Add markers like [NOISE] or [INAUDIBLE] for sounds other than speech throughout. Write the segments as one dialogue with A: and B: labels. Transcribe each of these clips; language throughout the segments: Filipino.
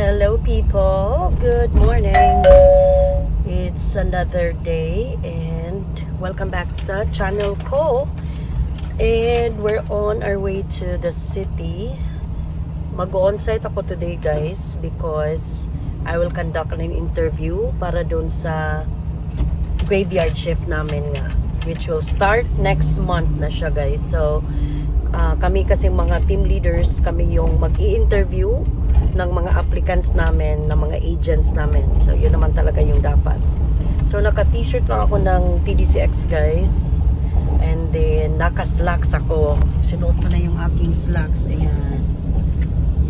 A: Hello people, good morning. It's another day and welcome back sa channel ko. And we're on our way to the city. Mag-on-site ako today guys because I will conduct an interview para doon sa graveyard shift namin nga which will start next month na siya guys. So ah, kami kasi mga team leaders, kami yung mag-i-interview ng mga applicants namin, ng mga agents namin. So, yun naman talaga yung dapat. So, naka-t-shirt lang ako ng TDCX, guys. And then, naka-slacks ako. Sinuot ko na yung aking slacks. Ayan.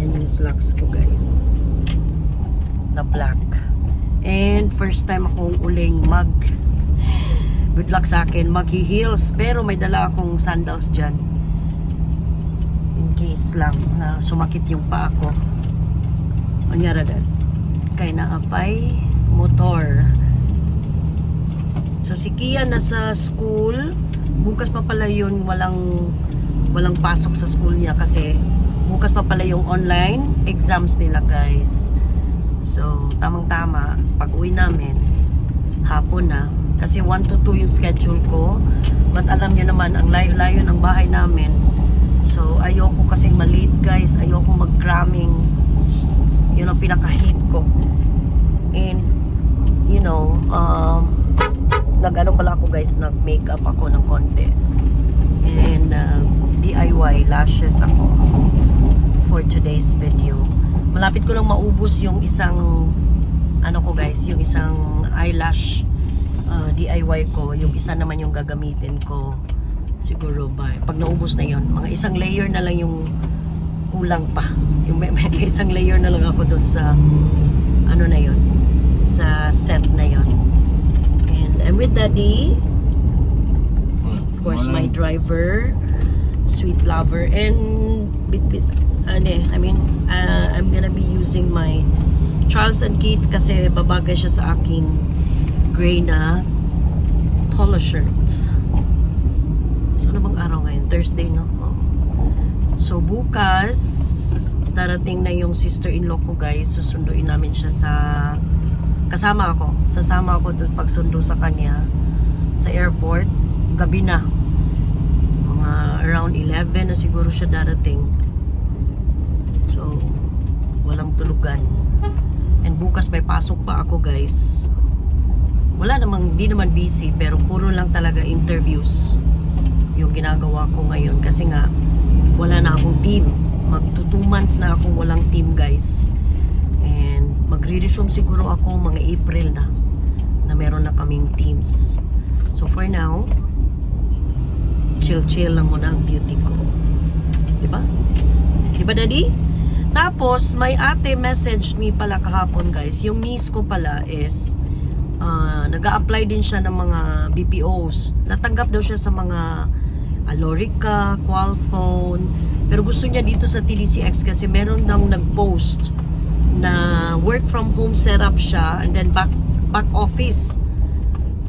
A: Yan yung slacks ko, guys. Na black. And, first time akong uling mag good luck sa akin, mag-heels. Pero may dala akong sandals dyan in case lang na sumakit yung paa ko. Anyara dad. Kay naapay motor. So si Kia nasa school. Bukas pa pala yun walang walang pasok sa school niya kasi bukas pa pala yung online exams nila guys. So tamang tama pag uwi namin hapon na kasi 1 to 2 yung schedule ko. But alam niyo naman ang layo-layo ng bahay namin. So ayoko kasing malate guys. Ayoko mag-cramming yun ang pinaka-hate ko. And, you know, um, nag-ano pala ako guys, nag-makeup ako ng konti. And, uh, DIY lashes ako for today's video. Malapit ko lang maubos yung isang, ano ko guys, yung isang eyelash uh, DIY ko. Yung isa naman yung gagamitin ko siguro ba, pag naubos na yon mga isang layer na lang yung kulang pa. Yung may, may [LAUGHS] isang layer na lang ako doon sa ano na yon sa set na yon. And I'm with Daddy, of course my driver, sweet lover, and bit bit ano eh, I mean, uh, I'm gonna be using my Charles and Keith kasi babagay siya sa aking gray na polo shirts. So, ano bang araw ngayon? Thursday, no? So, bukas, darating na yung sister-in-law ko, guys. Susunduin namin siya sa... Kasama ako. Sasama ako doon pagsundo sa kanya sa airport. Gabi na. Mga around 11 na siguro siya darating. So, walang tulugan. And bukas may pasok pa ako, guys. Wala namang, di naman busy, pero puro lang talaga interviews yung ginagawa ko ngayon. Kasi nga, wala na akong team. Magto 2 months na akong walang team guys. And magre-resume siguro ako mga April na na meron na kaming teams. So for now, chill-chill lang muna ang beauty ko. Diba? Diba daddy? Tapos, may ate message me pala kahapon guys. Yung niece ko pala is uh, nag apply din siya ng mga BPOs. Natanggap daw siya sa mga Alorica, Qualphone. Pero gusto niya dito sa TDCX kasi meron daw nag-post na work from home setup siya and then back back office.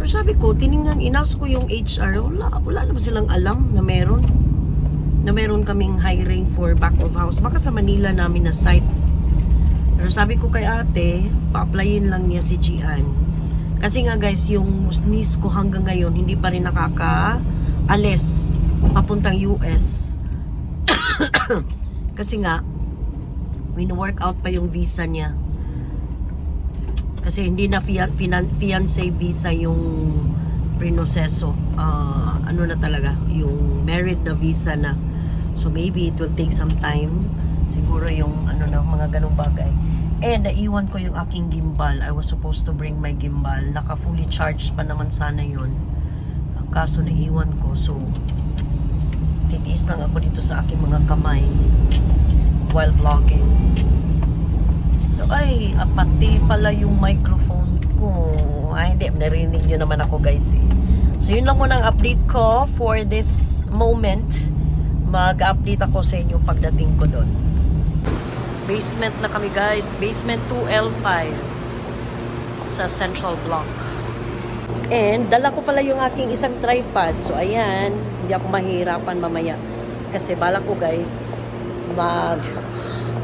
A: Pero sabi ko, tiningnan, inas ko yung HR, wala, wala naman silang alam na meron. Na meron kaming hiring for back of house. Baka sa Manila namin na site. Pero sabi ko kay ate, pa-applyin lang niya si Gian. Kasi nga guys, yung niece ko hanggang ngayon, hindi pa rin nakaka-alis papuntang US. [COUGHS] Kasi nga, win-work out pa yung visa niya. Kasi hindi na fia, finan, fiancé visa yung prinoseso. Ah, ano na talaga, yung married na visa na. So maybe it will take some time. Siguro yung ano na, mga ganong bagay. And naiwan ko yung aking gimbal. I was supposed to bring my gimbal. Naka fully charged pa naman sana yon. Ang kaso naiwan ko. So, titiis lang ako dito sa aking mga kamay while vlogging. So, ay, ah, pati pala yung microphone ko. Ay, hindi, narinig nyo naman ako guys eh. So, yun lang muna ang update ko for this moment. Mag-update ako sa inyo pagdating ko doon. Basement na kami guys. Basement 2L5 sa Central Block. And dala ko pala yung aking isang tripod. So ayan, hindi ako mahirapan mamaya. Kasi bala ko guys, mag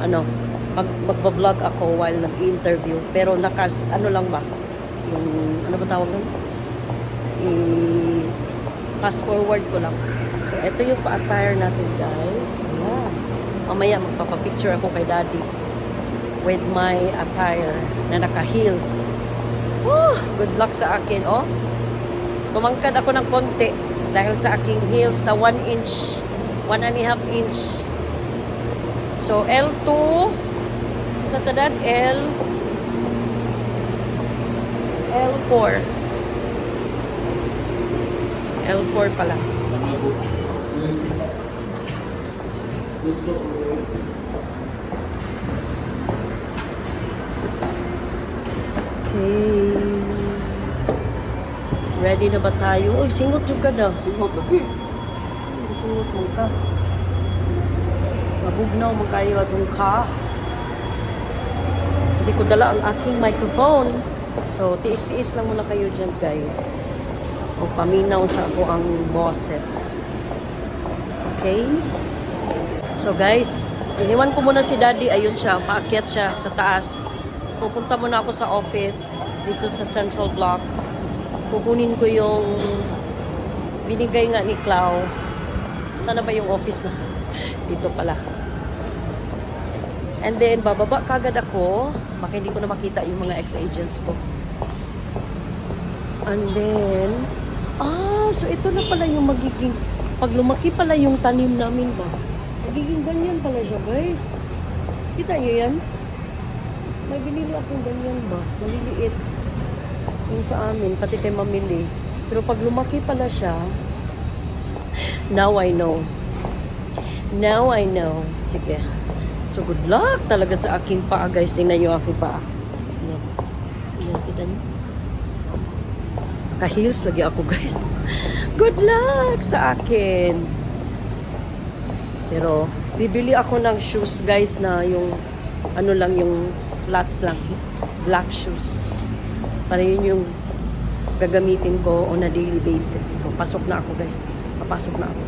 A: ano, mag magva-vlog ako while nag-interview. Pero nakas, ano lang ba? Yung, ano ba tawag nun? I fast forward ko lang. So, ito yung pa-attire natin, guys. Ayan. Mamaya, magpapapicture ako kay daddy with my attire na naka-heels. Woo! Good luck sa akin, oh. Tumangkad ako ng konti dahil sa aking heels na 1 inch, 1 and a half inch. So, L2, sa tadad, L, L4. L4 pala. Okay. Ready na ba tayo? Uy, singot yung ka daw.
B: Singot lagi.
A: Singot mo ka. Mabugnaw mo kayo atong ka. Hindi ko dala ang aking microphone. So, tiis-tiis lang muna kayo dyan, guys. O paminaw sa ako ang boses. Okay? So, guys, iniwan ko muna si Daddy. Ayun siya, paakyat siya sa taas. Pupunta muna ako sa office dito sa Central Block. Kukunin ko yung binigay nga ni Clau. Sana ba yung office na? [LAUGHS] Dito pala. And then, bababa kagad ako. Baka hindi ko na makita yung mga ex-agents ko. And then, ah, so ito na pala yung magiging, pag lumaki pala yung tanim namin ba? Magiging ganyan pala siya, guys. Kita niyo yan? May binili akong ganyan ba? Maliliit. Yung sa amin, pati kay mamili. Pero pag lumaki pala siya, now I know. Now I know. Sige. So good luck talaga sa aking paa, guys. Tingnan niyo aking paa. Kita niyo. Naka-heels lagi ako, guys. Good luck sa akin. Pero, bibili ako ng shoes, guys, na yung, ano lang, yung flats lang. Black shoes. Para yun yung gagamitin ko on a daily basis. So, pasok na ako, guys. Papasok na ako.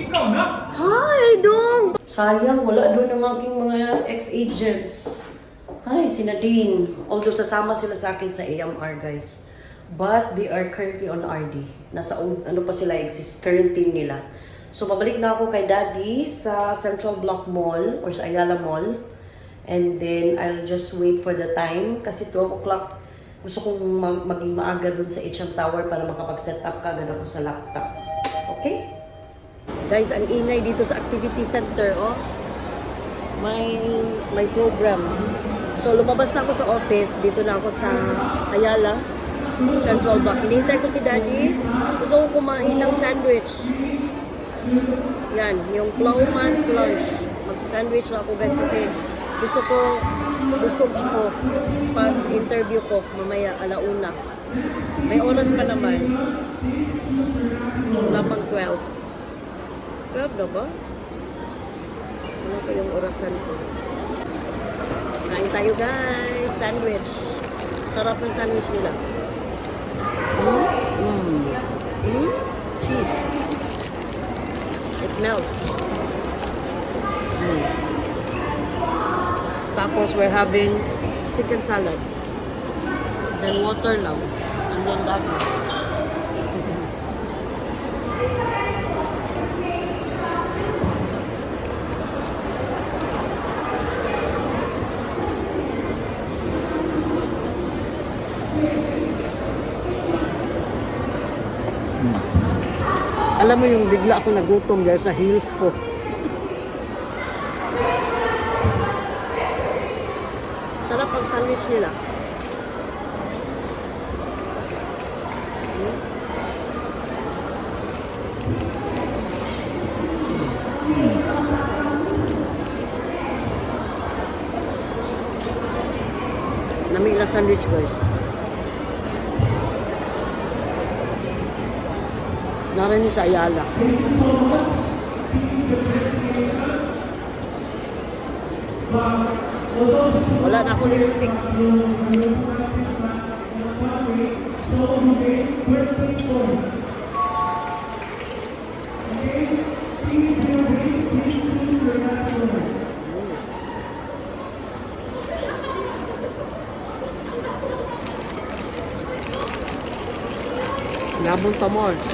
B: Ikaw na?
A: Hi, Dong! Sayang, wala doon ang aking mga ex-agents. Hi, si Nadine. Although sasama sila sa akin sa AMR, guys. But they are currently on RD. Nasa ano pa sila, exist, current team nila. So, babalik na ako kay Daddy sa Central Block Mall or sa Ayala Mall. And then, I'll just wait for the time. Kasi 12 o'clock, gusto kong mag- maging maaga dun sa HM Tower para makapag-set up kagad ako sa laptop. Okay? Guys, ang ingay dito sa activity center, oh. May may program. So, lumabas na ako sa office. Dito na ako sa Ayala, Central Block. Hinihintay ko si Daddy. Gusto ko kumain ng sandwich. Yan, yung Plowman's Lunch. Mag-sandwich lang ako, guys, kasi gusto ko, busog ako pag interview ko mamaya alauna. May oras pa naman. Wala pang 12. 12 na ba? Ano pa yung orasan ko? Kain tayo guys! Sandwich. Sarap ng sandwich nila. Mm. Mm. Mm. Cheese. It melts. Mm. Tapos we're having chicken salad. Then water lang. And then dagi. Alam mo yung bigla ako nagutom dahil sa heels ko. Sarap ang sandwich nila. Hmm? Nami na sandwich guys. Narinig sa Ayala. Wala na ako lipstick.
B: Labong tamor.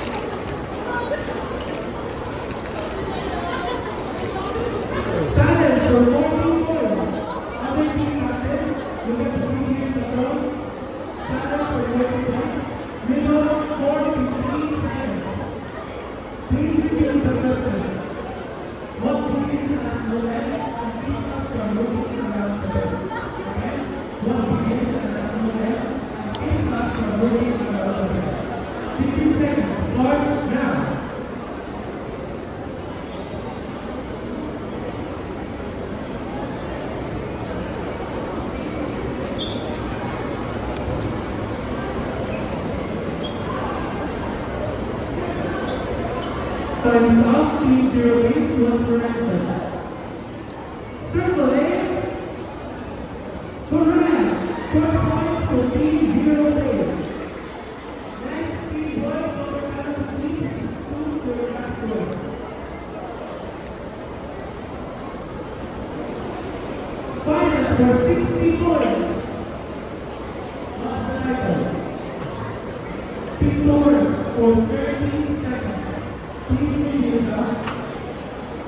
B: For 60 points. Lost the title. Victor for 13 seconds. Please review the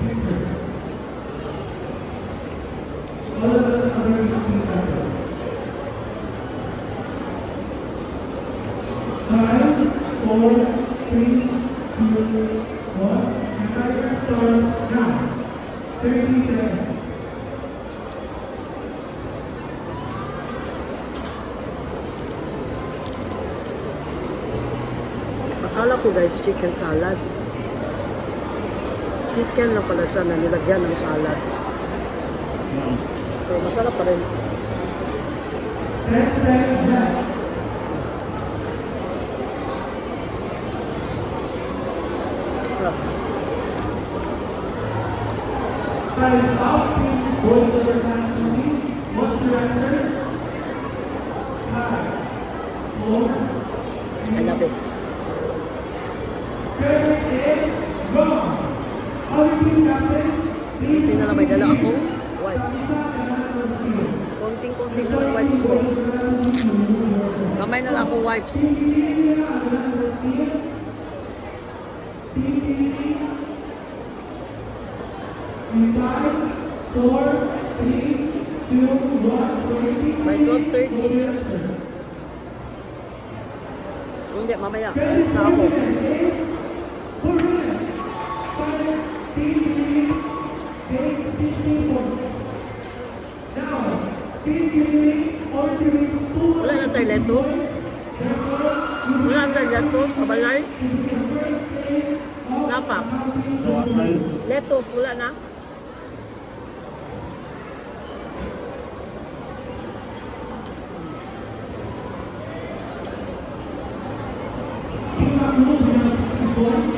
B: pictures. All of the other team members. Five, four,
A: Akala ko guys, chicken salad. Chicken na pala siya na nilagyan ng salad. Pero masarap pa rin.
B: 10 seconds left.
A: Sarap.
B: Time's up. Boys over penalty. What's your answer? Five, four,
A: I love it.
B: Third is gone. Other team captains, please
A: Konting na lang may dala akong wipes. Konting-konting na lang wipes ko. Kamay na lang akong wipes. By 12.30. Hindi, mamaya. Alis na ako. Napa. Lettuce, wala na.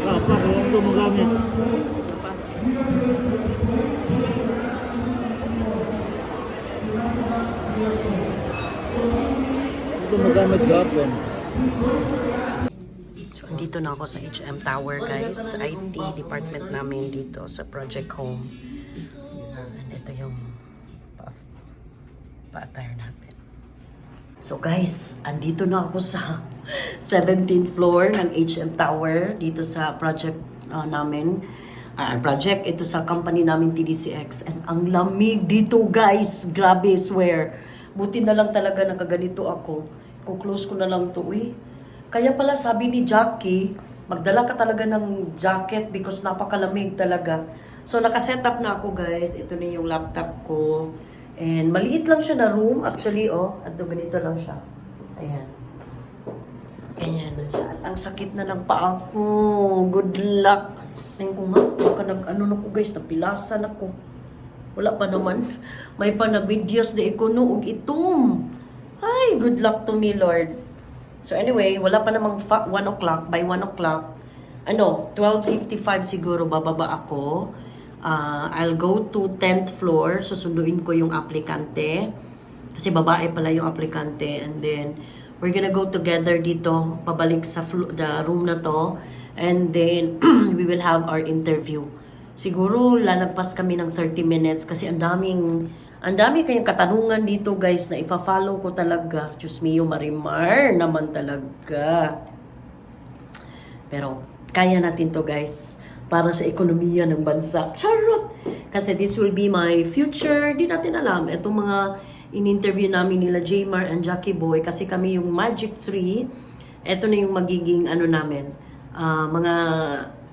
C: Apa kung ito magamit?
A: Napa.
C: Ito magamit gapon.
A: So, dito na ako sa HM Tower, guys. IT department namin dito sa Project Home. And ito yung pa pa-attire natin. So, guys, andito na ako sa [LAUGHS] 17th floor ng HM Tower dito sa project uh, namin. Ah, project ito sa company namin TDCX and ang lamig dito guys grabe swear buti na lang talaga nakaganito ako kuklose ko na lang to eh kaya pala sabi ni Jackie, magdala ka talaga ng jacket because napakalamig talaga. So nakaset up na ako guys. Ito na yung laptop ko. And maliit lang siya na room. Actually, oh. At ganito lang siya. Ayan. Ganyan na siya. At ang sakit na ng paa ko. Good luck. Ngayon ko nga, baka nag, ano na ko guys, napilasan ako. Wala pa naman. May pa na videos na ikuno og itom. Ay, good luck to me, Lord. So anyway, wala pa namang 1 o'clock. By 1 o'clock, ano, 12.55 siguro bababa ako. Ah, I'll go to 10th floor. Susunduin ko yung aplikante. Kasi babae pala yung aplikante. And then, we're gonna go together dito, pabalik sa the room na to. And then, [CLEARS THROAT] we will have our interview. Siguro, lalagpas kami ng 30 minutes kasi ang daming ang dami kayong katanungan dito guys na ipa-follow ko talaga. Diyos mio, Marimar naman talaga. Pero kaya natin to guys para sa ekonomiya ng bansa. Charot! Kasi this will be my future. Di natin alam. Itong mga in-interview namin nila Jmar and Jackie Boy kasi kami yung Magic 3. Ito na yung magiging ano namin, ah, mga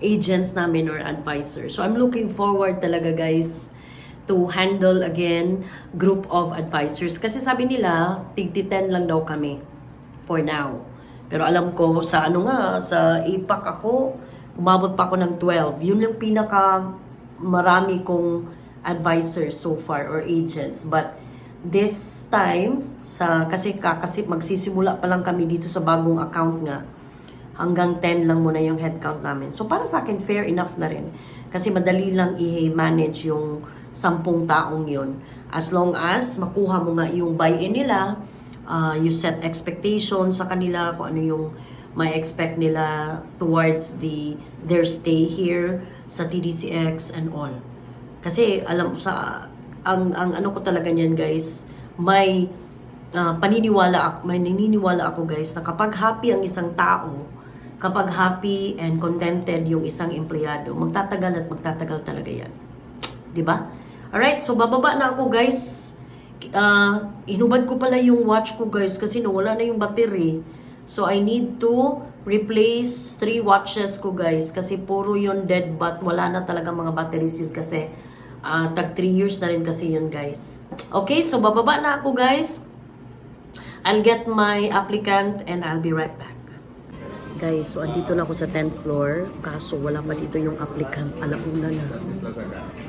A: agents namin or advisors. So I'm looking forward talaga guys to handle again group of advisors. Kasi sabi nila, tigti 10 lang daw kami for now. Pero alam ko sa ano nga, sa APAC ako, umabot pa ako ng 12. Yun yung pinaka marami kong advisors so far or agents. But this time, sa kasi kakasip magsisimula pa lang kami dito sa bagong account nga, hanggang 10 lang muna yung headcount namin. So para sa akin, fair enough na rin. Kasi madali lang i-manage yung sampung taong yun. As long as makuha mo nga yung buy-in nila, uh, you set expectations sa kanila, kung ano yung may expect nila towards the their stay here sa TDCX and all. Kasi alam sa ang ang ano ko talaga niyan guys, may ah, paniniwala ako, may naniniwala ako guys na kapag happy ang isang tao, kapag happy and contented yung isang empleyado, magtatagal at magtatagal talaga yan. 'Di ba? Alright, so bababa na ako guys. Ah, inubad ko pala yung watch ko guys kasi nawala na yung battery. So I need to replace three watches ko guys kasi puro yon dead but wala na talaga mga batteries yun kasi ah, tag 3 years na rin kasi yun guys. Okay, so bababa na ako guys. I'll get my applicant and I'll be right back. Guys, so andito na ako sa 10th floor. Kaso wala pa dito yung applicant. Alauna na.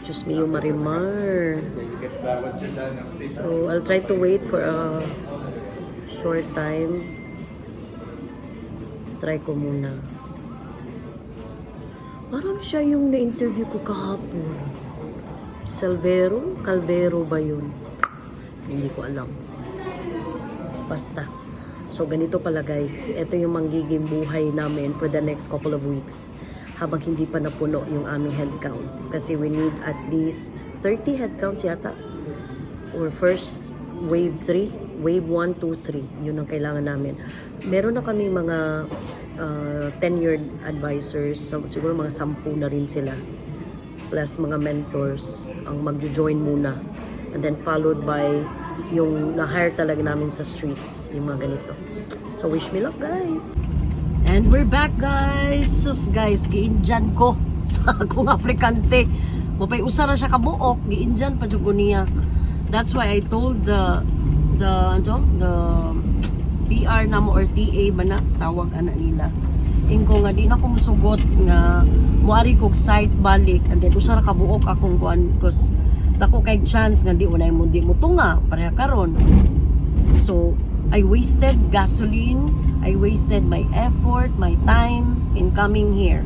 A: Diyos me, yung marimar. So, I'll try to wait for a short time. Try ko muna. Parang siya yung na-interview ko kahapon. Salvero? Calvero ba yun? Hindi ko alam. Basta. So, ganito pala guys. Ito yung manggiging buhay namin for the next couple of weeks habang hindi pa napuno yung aming headcount. Kasi we need at least 30 headcounts yata. Or first wave 3, wave 1, 2, 3. Yun ang kailangan namin. Meron na kami mga uh, tenured advisors. So, siguro mga sampu na rin sila. Plus mga mentors ang magjo-join muna. And then followed by yung na-hire talaga namin sa streets, yung mga ganito. So wish me luck guys! And we're back guys! Sus guys, giinjan ko [LAUGHS] sa akong aplikante. Mapay usa na siya kabuok, giinjan pa jud niya. That's why I told the the ano, the PR na mo or TA ba na tawag ana nila. Ingko nga di na ko musugot nga muari kog site balik and then usa ra kabuok akong kuan cause dako kay chance nga di unay mo di mo tunga pareha karon. So I wasted gasoline, I wasted my effort, my time in coming here.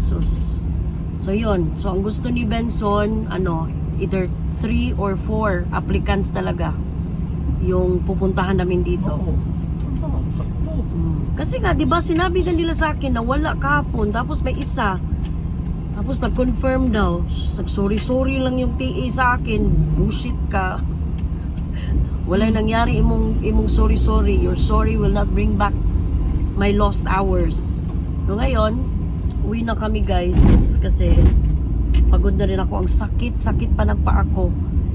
A: So so yun. So ang gusto ni Benson ano either 3 or 4 applicants talaga yung pupuntahan namin dito.
C: Oo.
A: Mm. Kasi nga, di ba, sinabi ka nila sa akin na wala kahapon, tapos may isa. Tapos nag-confirm daw. Nag-sorry-sorry lang yung TA sa akin. Bullshit ka. [LAUGHS] Wala nangyari imong, imong sorry-sorry. Your sorry will not bring back my lost hours. So ngayon, uwi na kami guys. Kasi pagod na rin ako. Ang sakit-sakit pa ng paa ko.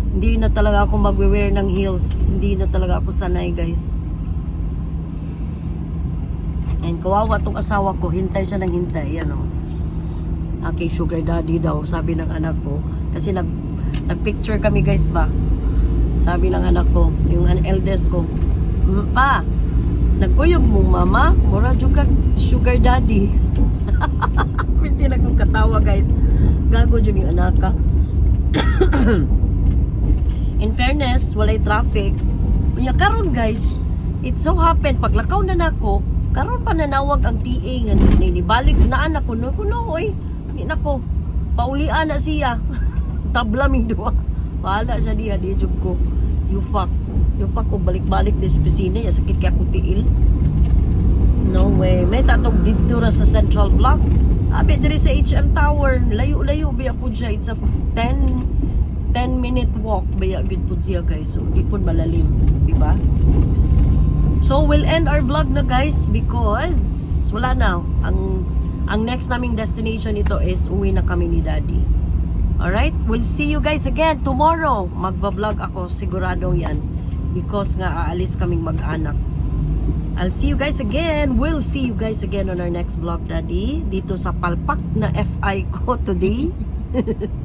A: Hindi na talaga ako magwe-wear ng heels. Hindi na talaga ako sanay guys. And kawawa tong asawa ko, hintay siya ng hintay, ano. Aking sugar daddy daw, sabi ng anak ko. Kasi nag, nag-picture kami guys ba. Sabi ng anak ko, yung eldest ko, "Mm, Pa, nagkuyog mong mama, mura jud kag sugar daddy. [LAUGHS] Hindi na kong katawa guys. Gago jud yung anak ka. [COUGHS] In fairness, walay traffic. Unya karon guys, it so happen paglakaw na nako, karon pa nanawag ang TA nga ni ni balik na anak ko no kuno oy. Ni nako. Paulian na siya. [LAUGHS] Tabla ming duwa. Bahala siya diha di jud ko. You fuck. You fuck ko balik-balik di sa ya sakit kaya tiil. No way. May tatog dito ra sa Central Block. Abi diri sa HM Tower. Layo-layo biya po siya. It's a 10 10 minute walk baya gud po siya guys. So di po malalim, di ba? So we'll end our vlog na guys because. Wala na. Ang ang next naming destination ito is uwi na kami ni Daddy. Alright? We'll see you guys again tomorrow. Magbablog ako, siguradong yan. Because nga aalis kaming mag-anak. I'll see you guys again. We'll see you guys again on our next vlog, Daddy. Dito sa palpak na FI ko today.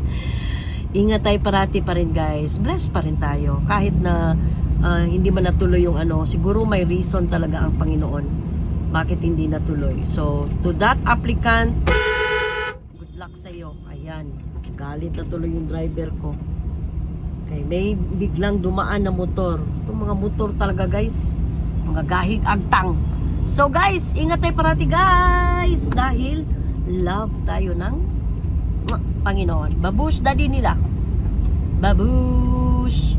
A: [LAUGHS] Ingat tayo parati pa rin, guys. Bless pa rin tayo. Kahit na ah, hindi man natuloy yung ano, siguro may reason talaga ang Panginoon bakit hindi natuloy. So, to that applicant, good luck sa iyo. Ayan, galit na tuloy yung driver ko. Okay, may biglang dumaan na motor. Itong mga motor talaga, guys. Mga gahig agtang. So, guys, ingat tayo parati, guys. Dahil love tayo ng Panginoon. Babush, daddy nila. Babush!